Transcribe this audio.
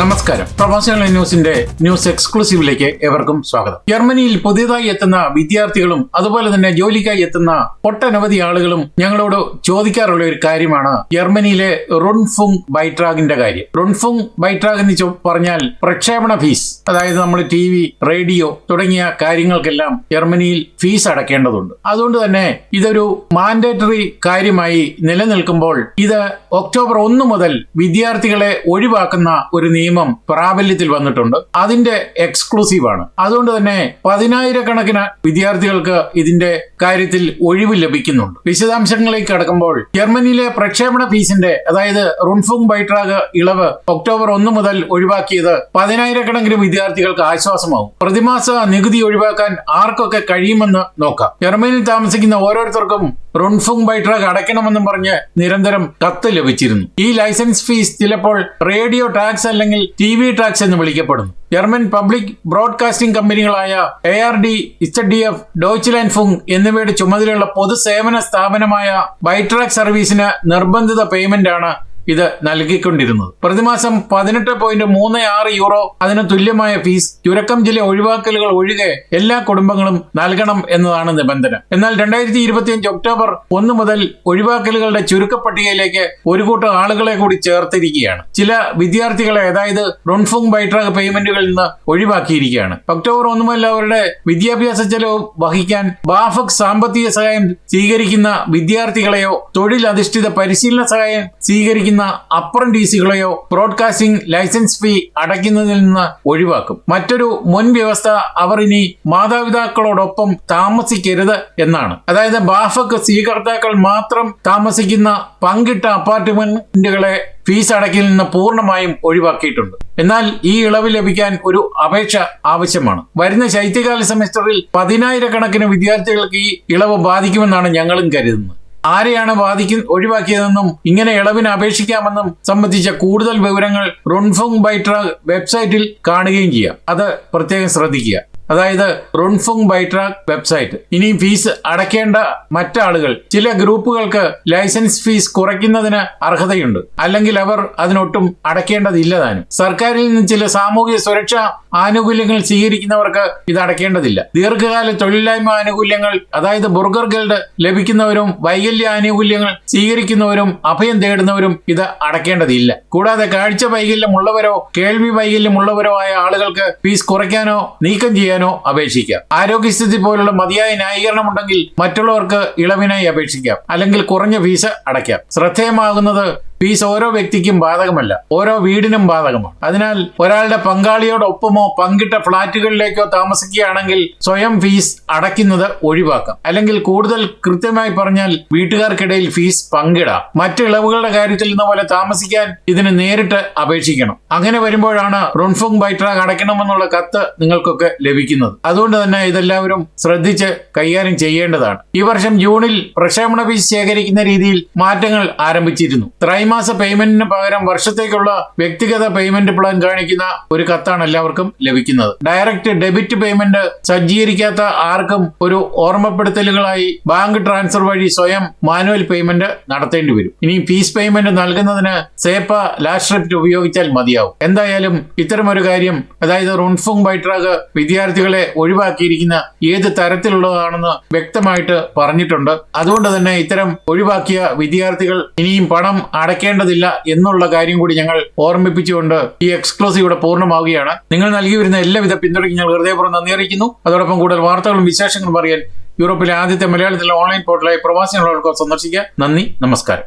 നമസ്കാരം. പ്രവാസികൾ ന്യൂസിന്റെ ന്യൂസ് എക്സ്ക്ലൂസീവിലേക്ക് ഏവർക്കും സ്വാഗതം. ജർമ്മനിയിൽ പുതിയതായി എത്തുന്ന വിദ്യാർത്ഥികളും അതുപോലെ തന്നെ ജോലിക്കായി എത്തുന്ന ഒട്ടനവധി ആളുകളും ഞങ്ങളോട് ചോദിക്കാറുള്ള ഒരു കാര്യമാണ് ജർമ്മനിയിലെ റുൺഫുങ് ബൈട്രാഗിന്റെ കാര്യം. റുൺഫുങ് ബൈട്രാഗ് എന്ന് പറഞ്ഞാൽ പ്രക്ഷേപണ ഫീസ്. അതായത് നമ്മൾ ടി വി റേഡിയോ തുടങ്ങിയ കാര്യങ്ങൾക്കെല്ലാം ജർമ്മനിയിൽ ഫീസ് അടക്കേണ്ടതുണ്ട്. അതുകൊണ്ട് തന്നെ ഇതൊരു മാൻഡേറ്ററി കാര്യമായി നിലനിൽക്കുമ്പോൾ ഇത് ഒക്ടോബർ ഒന്ന് മുതൽ വിദ്യാർത്ഥികളെ ഒഴിവാക്കുന്ന ഒരു നിയമം പ്രാബല്യത്തിൽ വന്നിട്ടുണ്ട്. അതിന്റെ എക്സ്ക്ലൂസീവ് ആണ്. അതുകൊണ്ട് തന്നെ പതിനായിരക്കണക്കിന് വിദ്യാർത്ഥികൾക്ക് ഇതിന്റെ കാര്യത്തിൽ ഒഴിവ് ലഭിക്കുന്നുണ്ട്. വിശദാംശങ്ങളിലേക്ക് കടക്കുമ്പോൾ ജർമ്മനിയിലെ പ്രക്ഷേപണ ഫീസിന്റെ അതായത് റുൺഫുങ് ബൈട്രാഗ് ഇളവ് ഒക്ടോബർ ഒന്ന് മുതൽ ഒഴിവാക്കിയത് പതിനായിരക്കണക്കിന് വിദ്യാർത്ഥികൾക്ക് ആശ്വാസമാവും പ്രതിമാസ നികുതി ഒഴിവാക്കാൻ ആർക്കൊക്കെ കഴിയുമെന്ന് നോക്കാം. ജർമ്മനിയിൽ താമസിക്കുന്ന ഓരോരുത്തർക്കും റുൺഫുങ് ബൈട്രാഗ് അടയ്ക്കണമെന്നും പറഞ്ഞ് നിരന്തരം കത്ത് ലഭിച്ചിരുന്നു. ഈ ലൈസൻസ് ഫീസ് ചിലപ്പോൾ റേഡിയോ ടാക്സ് അല്ലെങ്കിൽ ടി വി ടാക്സ് എന്ന് വിളിക്കപ്പെടുന്നു. German public broadcasting കമ്പനികളായ A R D H D F Deutschlandfunk എന്നിവയുടെ ചുമതലയുള്ള പൊതുസേവന സ്ഥാപനമായ ബൈട്രാക് സർവീസിന് നിർബന്ധിത പേയ്മെന്റ് ആണ് ഇത് നൽകിക്കൊണ്ടിരുന്നത്. പ്രതിമാസം പതിനെട്ട് പോയിന്റ് മൂന്ന് ആറ് യൂറോ അതിന് തുല്യമായ ഫീസ് ചുരക്കം ചില ഒഴിവാക്കലുകൾ ഒഴികെ എല്ലാ കുടുംബങ്ങളും നൽകണം എന്നതാണ് നിബന്ധന. എന്നാൽ രണ്ടായിരത്തി ഇരുപത്തിയഞ്ച് ഒക്ടോബർ ഒന്ന് മുതൽ ഒഴിവാക്കലുകളുടെ ചുരുക്കപ്പട്ടികയിലേക്ക് ഒരു കൂട്ടം ആളുകളെ കൂടി ചേർത്തിരിക്കുകയാണ്. ചില വിദ്യാർത്ഥികളെ അതായത് റൊൺഫുങ് ബൈട്രാഗ് പേയ്മെന്റുകളിൽ നിന്ന് ഒഴിവാക്കിയിരിക്കുകയാണ്. ഒക്ടോബർ ഒന്ന് മുതൽ അവരുടെ വിദ്യാഭ്യാസ ചെലവ് വഹിക്കാൻ ബാഫക് സാമ്പത്തിക സഹായം സ്വീകരിക്കുന്ന വിദ്യാർത്ഥികളെയോ തൊഴിലധിഷ്ഠിത പരിശീലന സഹായം സ്വീകരിക്കുന്ന അപ്രന്റീസുകളെയോ ബ്രോഡ്കാസ്റ്റിംഗ് ലൈസൻസ് ഫീ അടയ്ക്കുന്നതിൽ നിന്ന് ഒഴിവാക്കും. മറ്റൊരു മുൻ വ്യവസ്ഥ അവർ ഇനി മാതാപിതാക്കളോടൊപ്പം താമസിക്കരുത് എന്നാണ്. അതായത് ബാഫക് സ്വീകർത്താക്കൾ മാത്രം താമസിക്കുന്ന പങ്കിട്ട അപ്പാർട്ട്മെന്റുകളെ ഫീസ് അടക്കിൽ നിന്ന് പൂർണമായും ഒഴിവാക്കിയിട്ടുണ്ട്. എന്നാൽ ഈ ഇളവ് ലഭിക്കാൻ ഒരു അപേക്ഷ ആവശ്യമാണ്. വരുന്ന ശൈത്യകാല സെമസ്റ്ററിൽ പതിനായിരക്കണക്കിന് വിദ്യാർത്ഥികൾക്ക് ഈ ഇളവ് ബാധിക്കുമെന്നാണ് ഞങ്ങളും കരുതുന്നത്. ആരെയാണ് ബാധിക്കു ഒഴിവാക്കിയതെന്നും ഇങ്ങനെ ഇളവിന് അപേക്ഷിക്കാമെന്നും സംബന്ധിച്ച കൂടുതൽ വിവരങ്ങൾ റുൺഫുങ് ബൈട്രാഗ് വെബ്സൈറ്റിൽ കാണുകയും ചെയ്യാം. അത് പ്രത്യേകം ശ്രദ്ധിക്കുക. അതായത് റുൺഫുങ് ബൈട്രാക് വെബ്സൈറ്റ്. ഇനി ഫീസ് അടയ്ക്കേണ്ട മറ്റാളുകൾ. ചില ഗ്രൂപ്പുകൾക്ക് ലൈസൻസ് ഫീസ് കുറയ്ക്കുന്നതിന് അർഹതയുണ്ട്. അല്ലെങ്കിൽ അവർ അതിനൊട്ടും അടയ്ക്കേണ്ടതില്ല താനും. സർക്കാരിൽ നിന്ന് ചില സാമൂഹിക സുരക്ഷാ ആനുകൂല്യങ്ങൾ സ്വീകരിക്കുന്നവർക്ക് ഇത് അടയ്ക്കേണ്ടതില്ല. ദീർഘകാല തൊഴിലില്ലായ്മ ആനുകൂല്യങ്ങൾ അതായത് ബുർഗർ ഗിൽഡ് ലഭിക്കുന്നവരും വൈകല്യ ആനുകൂല്യങ്ങൾ സ്വീകരിക്കുന്നവരും അഭയം തേടുന്നവരും ഇത് അടയ്ക്കേണ്ടതില്ല. കൂടാതെ കാഴ്ച വൈകല്യമുള്ളവരോ കേൾവി വൈകല്യമുള്ളവരോ ആയ ആളുകൾക്ക് ഫീസ് കുറയ്ക്കാനോ നീക്കം ചെയ്യാനോ അപേക്ഷിക്കാം. ആരോഗ്യസ്ഥിതി പോലുള്ള മതിയായ ന്യായീകരണം ഉണ്ടെങ്കിൽ മറ്റുള്ളവർക്ക് ഇളവിനായി അപേക്ഷിക്കാം. അല്ലെങ്കിൽ കുറഞ്ഞ ഫീസ് അടയ്ക്കാം. ശ്രദ്ധേയമാകുന്നത് ഫീസ് ഓരോ വ്യക്തിക്കും ബാധകമല്ല. ഓരോ വീടിനും ബാധകമാണ്. അതിനാൽ ഒരാളുടെ പങ്കാളിയോടൊപ്പമോ പങ്കിട്ട ഫ്ളാറ്റുകളിലേക്കോ താമസിക്കുകയാണെങ്കിൽ സ്വയം ഫീസ് അടയ്ക്കുന്നത് ഒഴിവാക്കാം. അല്ലെങ്കിൽ കൂടുതൽ കൃത്യമായി പറഞ്ഞാൽ വീട്ടുകാർക്കിടയിൽ ഫീസ് പങ്കിടാം. മറ്റ് ഇളവുകളുടെ കാര്യത്തിൽ നിന്ന പോലെ താമസിക്കാൻ ഇതിന് നേരിട്ട് അപേക്ഷിക്കണം. അങ്ങനെ വരുമ്പോഴാണ് റുൺഫുങ് ബൈട്രാഗ് അടയ്ക്കണമെന്നുള്ള കത്ത് നിങ്ങൾക്കൊക്കെ ലഭിക്കുന്നത്. അതുകൊണ്ട് തന്നെ ഇതെല്ലാവരും ശ്രദ്ധിച്ച് കൈകാര്യം ചെയ്യേണ്ടതാണ്. ഈ വർഷം ജൂണിൽ പ്രക്ഷേപണ ഫീസ് ശേഖരിക്കുന്ന രീതിയിൽ മാറ്റങ്ങൾ ആരംഭിച്ചിരുന്നു. ത്രൈമാസ പേയ്മെന്റിന് പകരം വർഷത്തേക്കുള്ള വ്യക്തിഗത പേയ്മെന്റ് പ്ലാൻ കാണിക്കുന്ന ഒരു കത്താണ് എല്ലാവർക്കും ലഭിക്കുന്നത്. ഡയറക്റ്റ് ഡെബിറ്റ് പേയ്മെന്റ് സജ്ജീകരിക്കാത്ത ആർക്കും ഒരു ഓർമ്മപ്പെടുത്തലുകളായി ബാങ്ക് ട്രാൻസ്ഫർ വഴി സ്വയം മാനുവൽ പേയ്മെന്റ് നടത്തേണ്ടി വരും. ഇനി ഫീസ് പേയ്മെന്റ് നൽകുന്നതിന് സേപ്പ ലാസ്റ്റ് റിപ്റ്റ് ഉപയോഗിച്ചാൽ മതിയാവും. എന്തായാലും ഇത്തരമൊരു കാര്യം അതായത് റുൺഫുങ് ബൈട്രാഗ് വിദ്യാർത്ഥികളെ ഒഴിവാക്കിയിരിക്കുന്ന ഏത് തരത്തിലുള്ളതാണെന്ന് വ്യക്തമായിട്ട് പറഞ്ഞിട്ടുണ്ട്. അതുകൊണ്ട് തന്നെ ഇത്തരം ഒഴിവാക്കിയ വിദ്യാർത്ഥികൾ ഇനിയും പണം അടയ്ക്കേണ്ടതില്ല എന്നുള്ള കാര്യം കൂടി ഞങ്ങൾ ഓർമ്മിപ്പിച്ചുകൊണ്ട് ഈ എക്സ്ക്ലൂസീവ് ഇവിടെ പൂർണമാവുകയാണ്. നിങ്ങൾ നൽകി വരുന്ന എല്ലാവിധ പിന്തുണയ്ക്ക് ഞങ്ങൾ ഹൃദയപൂർവം നന്ദി അറിയിക്കുന്നു. അതോടൊപ്പം കൂടുതൽ വാർത്തകളും വിശേഷങ്ങളും അറിയാൻ യൂറോപ്പിലെ ആദ്യത്തെ മലയാളത്തിലെ ഓൺലൈൻ പോർട്ടലായ പ്രവാസികളോടൊപ്പം സന്ദർശിക്കുക. നന്ദി നമസ്കാരം.